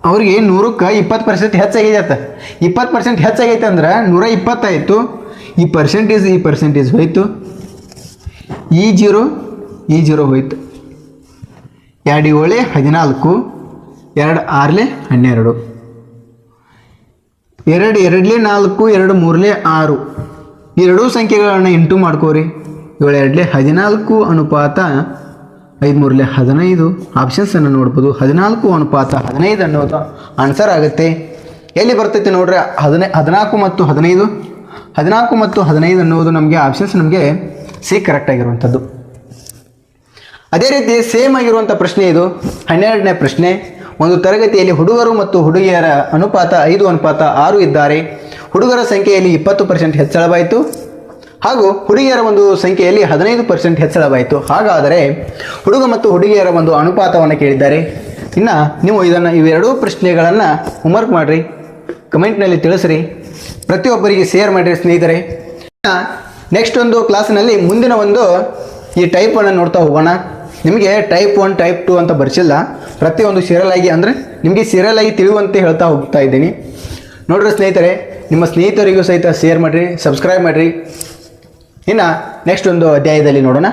[SPEAKER 2] ಅವ್ರಿಗೆ ನೂರಕ್ಕೆ ಇಪ್ಪತ್ತು ಪರ್ಸೆಂಟ್ ಹೆಚ್ಚಾಗೈತೆ ಇಪ್ಪತ್ತು ಪರ್ಸೆಂಟ್ ಹೆಚ್ಚಾಗೈತೆ ಅಂದ್ರೆ ನೂರ ಇಪ್ಪತ್ತಾಯಿತು ಈ ಪರ್ಸೆಂಟೇಜ್ ಈ ಪರ್ಸೆಂಟೇಜ್ ಹೋಯ್ತು. ಈ ಜೀರೋ ಇ ಜೀರೋ ಹೋಯ್ತು. ಎರಡು ಏಳೆ, ಹದಿನಾಲ್ಕು, ಎರಡು ಆರಲೆ, ಹನ್ನೆರಡು. ಎರಡು ಎರಡಲೇ, ನಾಲ್ಕು, ಎರಡು ಮೂರಲೆ, ಆರು. ಎರಡೂ ಸಂಖ್ಯೆಗಳನ್ನು ಎಂಟು ಮಾಡ್ಕೋರಿ. ಏಳು ಎರಡಲೆ, ಹದಿನಾಲ್ಕು ಅನುಪಾತ ಐದು ಮೂರಲೆ ಹದಿನೈದು ಆಪ್ಷನ್ಸನ್ನು ನೋಡ್ಬೋದು. ಹದಿನಾಲ್ಕು ಅನುಪಾತ ಹದಿನೈದು ಅನ್ನೋದು ಆನ್ಸರ್ ಆಗುತ್ತೆ. ಎಲ್ಲಿ ಬರ್ತೈತೆ ನೋಡ್ರಿ? ಹದಿನೈ, ಹದಿನಾಲ್ಕು ಮತ್ತು ಹದಿನೈದು. ಹದಿನಾಲ್ಕು ಮತ್ತು ಹದಿನೈದು ಅನ್ನೋದು ನಮಗೆ ಆಪ್ಷನ್ಸ್ ನಮಗೆ ಸಿ ಕರೆಕ್ಟ್ ಆಗಿರುವಂಥದ್ದು. ಅದೇ ರೀತಿ ಸೇಮ್ ಆಗಿರುವಂಥ ಪ್ರಶ್ನೆ ಇದು. ಹನ್ನೆರಡನೇ ಪ್ರಶ್ನೆ, ಒಂದು ತರಗತಿಯಲ್ಲಿ ಹುಡುಗರು ಮತ್ತು ಹುಡುಗಿಯರ ಅನುಪಾತ ಐದು, ಅನುಪಾತ ಆರು ಇದ್ದಾರೆ. ಹುಡುಗರ ಸಂಖ್ಯೆಯಲ್ಲಿ ಇಪ್ಪತ್ತು ಪರ್ಸೆಂಟ್ ಹೆಚ್ಚಳವಾಯಿತು. ಹಾಗೂ ಹುಡುಗಿಯರ ಒಂದು ಸಂಖ್ಯೆಯಲ್ಲಿ ಹದಿನೈದು ಪರ್ಸೆಂಟ್ ಹೆಚ್ಚಳವಾಯಿತು. ಹಾಗಾದರೆ ಹುಡುಗ ಮತ್ತು ಹುಡುಗಿಯರ ಒಂದು ಅನುಪಾತವನ್ನು ಕೇಳಿದ್ದಾರೆ. ಇನ್ನು ನೀವು ಇದನ್ನು ಇವೆರಡೂ ಪ್ರಶ್ನೆಗಳನ್ನು ಹೋಮ್ವರ್ಕ್ ಮಾಡಿರಿ. ಕಮೆಂಟ್ನಲ್ಲಿ ತಿಳಿಸ್ರಿ. ಪ್ರತಿಯೊಬ್ಬರಿಗೆ ಶೇರ್ ಮಾಡಿರಿ ಸ್ನೇಹಿತರೆ. ನೆಕ್ಸ್ಟ್ ಒಂದು ಕ್ಲಾಸಿನಲ್ಲಿ ಮುಂದಿನ ಒಂದು ಈ ಟೈಪನ್ನು ನೋಡ್ತಾ ಹೋಗೋಣ. ನಿಮಗೆ ಟೈಪ್ ಒನ್ ಟೈಪ್ ಟು ಅಂತ ಬರ್ಸಿಲ್ಲ. ಪ್ರತಿಯೊಂದು ಸೀರಿಯಲ್ ಆಗಿ ಅಂದರೆ ನಿಮಗೆ ಸೀರಿಯಲ್ ಆಗಿ ತಿಳಿಯುವಂತೆ ಹೇಳ್ತಾ ಹೋಗ್ತಾ ಇದ್ದೀನಿ. ನೋಡ್ರಿ ಸ್ನೇಹಿತರೆ, ನಿಮ್ಮ ಸ್ನೇಹಿತರಿಗೂ ಸಹಿತ ಶೇರ್ ಮಾಡಿರಿ ಸಬ್ಸ್ಕ್ರೈಬ್ ಮಾಡಿರಿ. ಇನ್ನು ನೆಕ್ಸ್ಟ್ ಒಂದು ಅಧ್ಯಾಯದಲ್ಲಿ ನೋಡೋಣ.